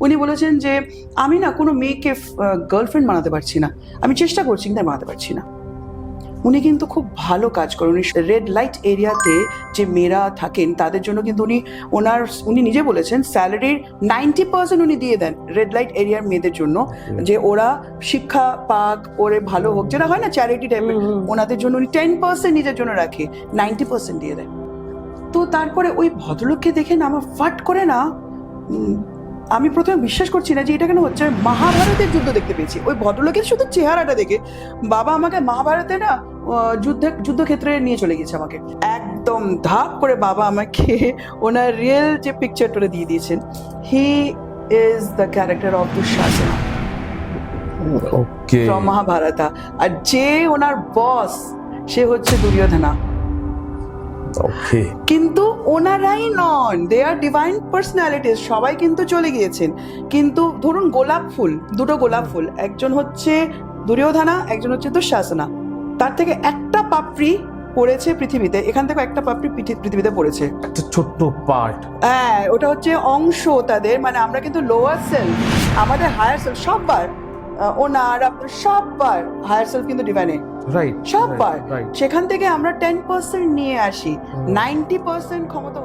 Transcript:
উনি বলেছেন যে আমি না কোনো মেয়েকে গার্লফ্রেন্ড বানাতে পারছি না। আমি চেষ্টা করছি কিন্তু বানাতে পারছি না। উনি কিন্তু খুব ভালো কাজ করেন। উনি রেড লাইট এরিয়াতে যে মেয়েরা থাকেন তাদের জন্য কিন্তু উনি ওনার উনি নিজে বলেছেন স্যালারির নাইনটি পার্সেন্ট উনি দিয়ে দেন রেড লাইট এরিয়ার মেয়েদের জন্য। যে ওরা শিক্ষা পাক ওরে ভালো হোক যেটা হয় না চ্যারিটি টাইপের ওনাদের জন্য উনি টেন পার্সেন্ট নিজের জন্য রাখে নাইনটি পার্সেন্ট দিয়ে দেন। তো তারপরে ওই ভদ্রলোককে দেখে না আমার ফাট করে না আমি প্রথমে বিশ্বাস করছি না যে এটা কেন হচ্ছে। আমি মহাভারতের যুদ্ধ দেখতে পেয়েছি। ওই ভদ্রলোকের শুধু চেহারাটা দেখে বাবা আমাকে মহাভারতে না যুদ্ধে যুদ্ধক্ষেত্রে নিয়ে চলে গেছে আমাকে। একদম ধাপ করে বাবা আমাকে ওনার রিয়েল যে পিকচারটা দিয়ে দিয়েছেন। He is the character of Dushasana from Mahabharata আর যে ওনার বস সে হচ্ছে দুর্যোধনা। ওকে কিন্তু ওনারাই নন। দে আর ডিভাইন পার্সোনালিটিস সবাই কিন্তু চলে গিয়েছেন। কিন্তু ধরুন গোলাপ ফুল দুটো গোলাপ ফুল। একজন হচ্ছে দুর্যোধনা একজন হচ্ছে দুঃশাসনা। তার থেকে একটা পাপড়ি পড়েছে পৃথিবীতে। এখান থেকে একটা পাপড়ি পৃথি- পৃথিবীতে পড়েছে। একটা ছোট্ট পার্ট হ্যাঁ ওটা হচ্ছে অংশ তাদের। মানে আমরা কিন্তু লোয়ার সেল আমাদের হায়ার সেল সববার। ওনার আপনার সববার হায়ার সেল কিন্তু ডিভাইনে রাইট সববার। রাইট সেখান থেকে আমরা টেন পার্সেন্ট নিয়ে আসি। নাইনটি পার্সেন্ট ক্ষমতা